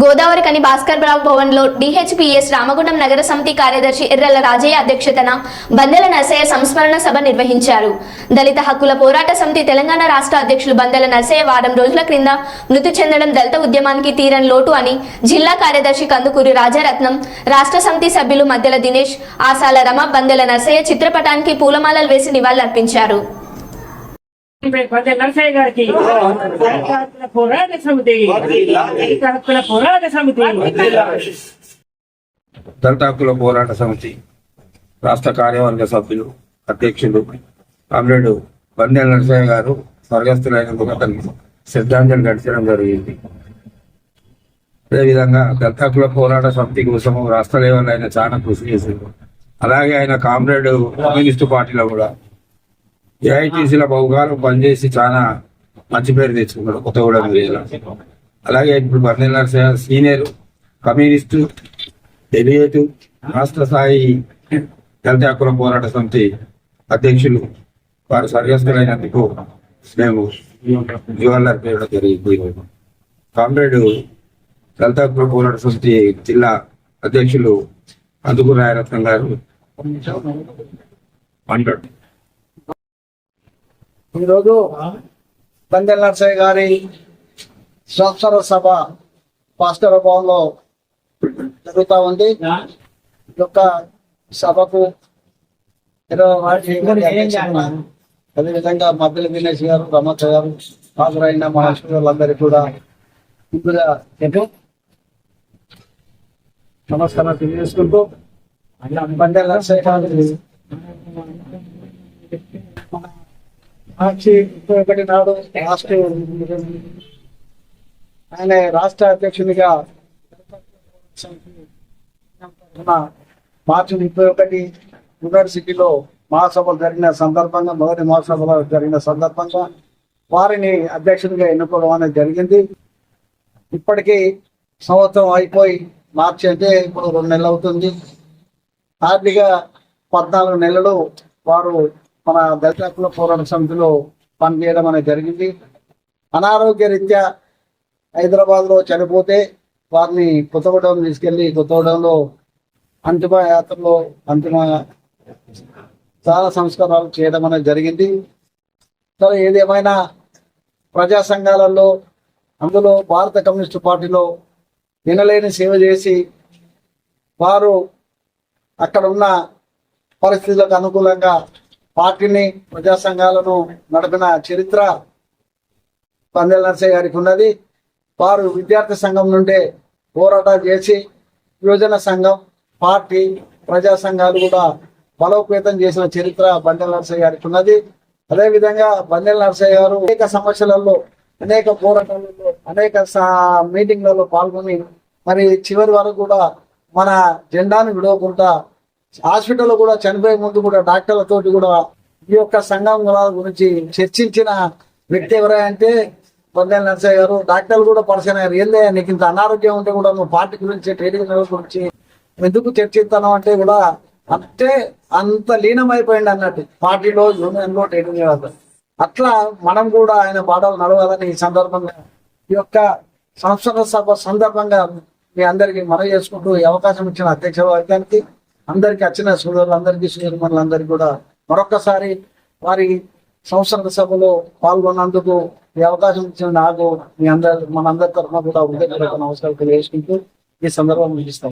గోదావరి కని భాస్కర్ రావు భవన్లో డిహెచ్పిఎస్ రామగుండం నగర సమితి కార్యదర్శి ఎర్రల రాజయ్య అధ్యక్షతన బందెల నర్సయ్య సంస్మరణ సభ నిర్వహించారు. దళిత హక్కుల పోరాట సమితి తెలంగాణ రాష్ట్ర అధ్యక్షులు బందెల నర్సయ్య వారం రోజుల క్రింద మృతి చెందడం దళిత ఉద్యమానికి తీరని లోటు అని జిల్లా కార్యదర్శి కందుకూరి రాజారత్నం రాష్ట్ర సమితి సభ్యులు మధ్యల దినేష్ ఆసాల రమ బందెల నర్సయ్య చిత్రపటానికి పూలమాలలు వేసి నివాళులర్పించారు. నరసయ్య గారికి. పోరాట సమితి. దళిత హక్కుల పోరాట సమితి. పోరాట రాష్ట్ర కార్యవర్గ సభ్యులు అధ్యక్షులు కామ్రేడ్ బందెల నరసయ్య గారు స్వర్గస్థులైనందుకు అతనికి శ్రద్ధాంజలి గడిచడం జరిగింది. అదేవిధంగా దళిత హక్కుల పోరాట సమితి కోసం రాష్ట్ర లెవెల్ ఆయన చాలా కృషి చేసింది అలాగే ఆయన కామ్రేడ్ కమ్యూనిస్టు పార్టీలో కూడా ఏఐటీసీల బహుకాలం పనిచేసి చాలా మంచి పేరు తెచ్చుకున్నాడు కొత్తగూడెం జిల్లా. అలాగే ఇప్పుడు బందెల సీనియర్ కమ్యూనిస్టు డెలిగేటివ్ రాష్ట్ర స్థాయి దళిత హక్కుల పోరాట సమితి అధ్యక్షులు. వారు స్వర్గస్థులైనందుకు మేము నివాళులర్పించడం జరిగింది. కామ్రేడ్ దళిత హక్కుల పోరాట సమితి జిల్లా అధ్యక్షులు అందుకు రాయరత్నం గారు. అంటాడు ఈరోజు బందెల నర్సయ్య గారి సంవత్సర సభ పాస్టర్ భవన్లో జరుగుతూ ఉంది. యొక్క సభకు అదేవిధంగా మద్దెల దినేష్ గారు రమచ గారు హాజరైన మా వాళ్ళందరికీ కూడా ముందుగా నమస్కారం తెలియజేసుకుంటూ బందెల నర్సయ్య గారి మార్చి ముప్పై ఒకటి నాడు రాష్ట్ర ఆయన రాష్ట్ర అధ్యక్షునిగా మార్చి ముప్పై ఒకటి యూనివర్సిటీలో మహాసభలు జరిగిన సందర్భంగా మొదటి మహాసభలో జరిగిన సందర్భంగా వారిని అధ్యక్షునిగా ఎన్నుకోవడం అనేది జరిగింది. ఇప్పటికీ సంవత్సరం అయిపోయి మార్చి అంటే ఇప్పుడు రెండు నెలలు అవుతుంది. ఆర్థిక పద్నాలుగు నెలలు వారు మన దళిత హక్కుల పోరాట సమితిలో పనిచేయడం అనేది జరిగింది. అనారోగ్య రీత్యా హైదరాబాద్లో చనిపోతే వారిని కొత్తగూడెం తీసుకెళ్ళి కొత్తగూడెంలో అంతిమ యాత్రలో అంతిమ చాలా సంస్కారాలు చేయడం అనేది జరిగింది. సరే ఏదేమైనా ప్రజా సంఘాలలో అందులో భారత కమ్యూనిస్టు పార్టీలో వినలేని సేవ చేసి వారు అక్కడ ఉన్న పరిస్థితులకు అనుకూలంగా పార్టీని ప్రజా సంఘాలను నడిపిన చరిత్ర పందెల నర్సయ్య గారికి ఉన్నది. వారు విద్యార్థి సంఘం నుండే పోరాటాలు చేసి యువజన సంఘం పార్టీ ప్రజా సంఘాలు కూడా బలోపేతం చేసిన చరిత్ర బండెల నరసయ్య గారికి ఉన్నది. అదేవిధంగా బండెల నరసయ్య గారు అనేక సమస్యలలో అనేక పోరాటాలలో అనేక సా- మీటింగ్లలో పాల్గొని మరి చివరి వరకు కూడా మన జెండాను విడవకుండా హాస్పిటల్లో కూడా చనిపోయే ముందు కూడా డాక్టర్లతోటి కూడా ఈ యొక్క సంఘం గురించి చర్చించిన వ్యక్తి ఎవరంటే పొందేల నరసయ్య గారు. డాక్టర్లు కూడా పరిచయం అయ్యారు. ఏందే నీకు ఇంత అనారోగ్యం ఉంటే కూడా నువ్వు పార్టీ గురించి ట్రేడింగ్ గురించి ఎందుకు చర్చిస్తాను అంటే కూడా అంటే అంత లీనమైపోయింది అన్నట్టు. పార్టీలో యూనియన్లో ట్రేడింగ్ అట్లా మనం కూడా ఆయన పాటలు నడవాలని ఈ సందర్భంగా ఈ యొక్క సంవత్సర సభ సందర్భంగా మీ అందరికి మనవి చేసుకుంటూ ఈ అవకాశం ఇచ్చిన అధ్యక్ష వర్గానికి అందరికీ అచ్చిన సోదరులందరికీ సోదరులందరికీ కూడా మరొకసారి వారి సంవత్సర సభలో పాల్గొన్నందుకు ఈ అవకాశం ఇచ్చిన నాకు మీ అందరి మనందరి తరఫున కూడా ఉదయపూర్వక నమస్కారం తెలియజేసుకుంటూ ఈ సందర్భం ముగిస్తాం